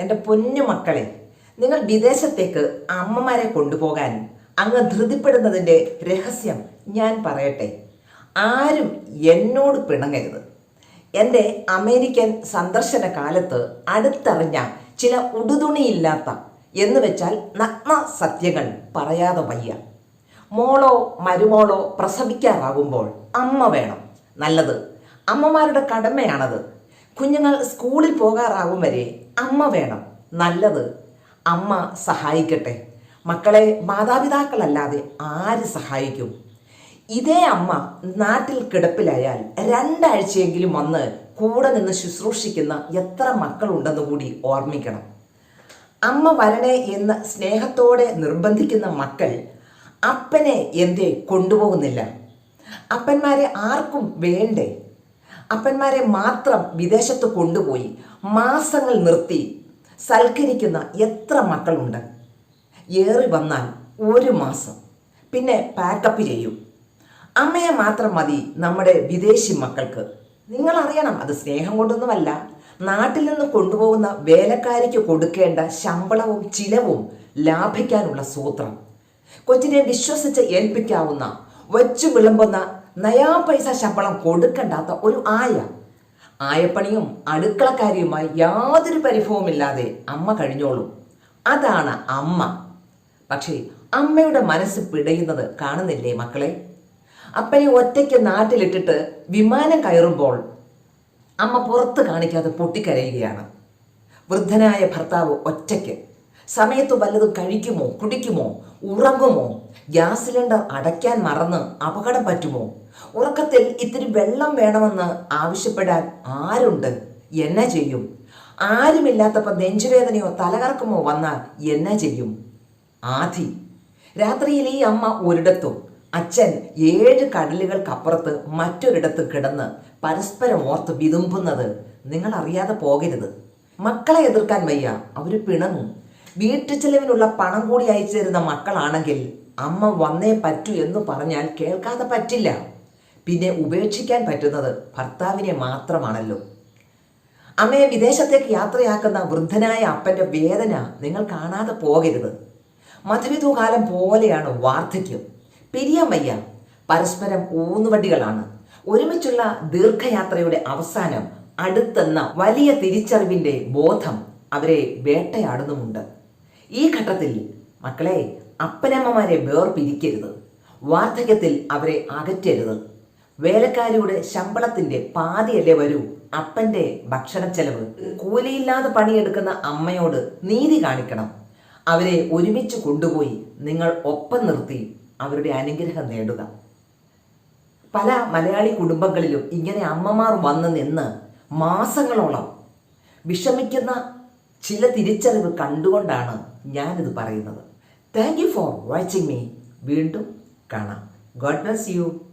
എന്റെ പൊന്നു മക്കളെ നിങ്ങൾ വിദേശത്തേക്ക് അമ്മമാരെ കൊണ്ടുപോകാൻ അങ്ങ് ധൃതിപ്പെടുന്നതിന്റെ രഹസ്യം ഞാൻ പറയട്ടെ. ആരും എന്നോട് പിണങ്ങരുത്. എന്റെ അമേരിക്കൻ സന്ദർശന കാലത്ത് അടുത്തറിഞ്ഞ ചില ഉടുതുണിയില്ലാത്ത എന്ന് വെച്ചാൽ നഗ്ന സത്യങ്ങൾ പറയാതെ വയ്യ. മോളോ മരുമോളോ പ്രസവിക്കാറാകുമ്പോൾ അമ്മ വേണം. നല്ലത്. അമ്മമാരുടെ കടമയാണത്. കുഞ്ഞുങ്ങൾ സ്കൂളിൽ പോകാറാകും വരെ അമ്മ വേണം. നല്ലത് അമ്മ സഹായിക്കട്ടെ. മക്കളെ മാതാപിതാക്കളല്ലാതെ ആര് സഹായിക്കും? ഇതേ അമ്മ നാട്ടിൽ കിടപ്പിലായാൽ രണ്ടാഴ്ചയെങ്കിലും വന്ന് കൂടെ നിന്ന് ശുശ്രൂഷിക്കുന്ന എത്ര മക്കളുണ്ടെന്ന് കൂടി ഓർമ്മിക്കണം. അമ്മ വരണേ എന്ന് സ്നേഹത്തോടെ നിർബന്ധിക്കുന്ന മക്കൾ അപ്പനെ എന്തേ കൊണ്ടുപോകുന്നില്ല? അപ്പന്മാരെ ആർക്കും വേണ്ടേ? അപ്പന്മാരെ മാത്രം വിദേശത്ത് കൊണ്ടുപോയി മാസങ്ങൾ നിർത്തി സൽക്കരിക്കുന്ന എത്ര മക്കളുണ്ട്? ഏറി വന്നാൽ ഒരു മാസം. പിന്നെ പാക്കപ്പ് ചെയ്യും. അമ്മയെ മാത്രം മതി നമ്മുടെ വിദേശി മക്കൾക്ക്. നിങ്ങൾ അറിയണം അത് സ്നേഹം കൊണ്ടൊന്നുമല്ല. നാട്ടിൽ നിന്ന് കൊണ്ടുപോകുന്ന വേലക്കാരിക്ക് കൊടുക്കേണ്ട ശമ്പളവും ചിലവും ലാഭിക്കാനുള്ള സൂത്രം. കൊച്ചിനെ വിശ്വസിച്ച് ഏൽപ്പിക്കാവുന്ന വച്ചു വിളമ്പുന്ന നയാ പൈസ ശമ്പളം കൊടുക്കണ്ടാത്ത ഒരു ആയ. ആയപ്പണിയും അടുക്കളക്കാരിയുമായി യാതൊരു പരിഭവമില്ലാതെ അമ്മ കഴിഞ്ഞോളും. അതാണ് അമ്മ. പക്ഷേ അമ്മയുടെ മനസ്സ് പിടയുന്നത് കാണുന്നില്ലേ മക്കളെ? അപ്പനെ ഒറ്റയ്ക്ക് നാട്ടിലിട്ടിട്ട് വിമാനം കയറുമ്പോൾ അമ്മ പുറത്ത് കാണിക്കാതെ പൊട്ടിക്കരയുകയാണ്. വൃദ്ധനായ ഭർത്താവ് ഒറ്റയ്ക്ക്. സമയത്ത് വല്ലതും കഴിക്കുമോ കുടിക്കുമോ ഉറങ്ങുമോ ഗ്യാസ് സിലിണ്ടർ അടയ്ക്കാൻ മറന്ന് അപകടം പറ്റുമോ? ഉറക്കത്തിൽ ഇത്തിരി വെള്ളം വേണമെന്ന് ആവശ്യപ്പെടാൻ ആരുണ്ട്? എന്നാ ചെയ്യും. ആരുമില്ലാത്തപ്പോൾ നെഞ്ചുവേദനയോ തലകറക്കമോ വന്നാൽ എന്നാ ചെയ്യും. ആധി രാത്രിയിൽ ഈ അമ്മ ഒരിടത്തും അച്ഛൻ ഏഴ് കടലുകൾക്കപ്പുറത്ത് മറ്റൊരിടത്ത് കിടന്ന് പരസ്പരം ഓർത്ത് വിതുമ്പുന്നത്. നിങ്ങൾ അറിയാതെ പോകരുത്. മക്കളെ എതിർക്കാൻ വയ്യ. അവർ പിണങ്ങും. വീട്ടു ചെലവിനുള്ള പണം കൂടി അയച്ചു തരുന്ന മക്കളാണെങ്കിൽ അമ്മ വന്നേ പറ്റൂ എന്ന് പറഞ്ഞാൽ കേൾക്കാതെ പറ്റില്ല. പിന്നെ ഉപേക്ഷിക്കാൻ പറ്റുന്നത് ഭർത്താവിനെ മാത്രമാണല്ലോ. അമ്മയെ വിദേശത്തേക്ക് യാത്രയാക്കുന്ന വൃദ്ധനായ അപ്പന്റെ വേദന നിങ്ങൾ കാണാതെ പോകരുത്. മധുവിധു കാലം പോലെയാണ് വാർദ്ധക്യം. പിരിയാൻ വയ്യ പരസ്പരം ഊന്നുവടികളാണ് ഒരുമിച്ചുള്ള ദീർഘയാത്രയുടെ അവസാനം അടുത്തെന്ന വലിയ തിരിച്ചറിവിന്റെ ബോധം അവരെ വേട്ടയാടുന്നുമുണ്ട്. ഈ ഘട്ടത്തിൽ മക്കളെ അപ്പനമ്മമാരെ വേർപിരിക്കരുത്. വാർദ്ധക്യത്തിൽ അവരെ അകറ്റരുത്. വേലക്കാരിയുടെ ശമ്പളത്തിന്റെ പാതിയല്ലേ വരൂ. അപ്പന്റെ ഭക്ഷണ ചെലവ് കൂലിയില്ലാതെ പണിയെടുക്കുന്ന അമ്മയോട് നീതി കാണിക്കണം. അവരെ ഒരുമിച്ച് കൊണ്ടുപോയി നിങ്ങൾ ഒപ്പം നിർത്തി അവരുടെ അനുഗ്രഹം നേടുക. പല മലയാളി കുടുംബങ്ങളിലും ഇങ്ങനെ അമ്മമാർ വന്ന് നിന്ന് മാസങ്ങളോളം വിഷമിക്കുന്ന ചില തിരിച്ചറിവ് കണ്ടുകൊണ്ടാണ് ഞാനിത് പറയുന്നത്. Thank you for watching me വീണ്ടും കാണാം. God bless you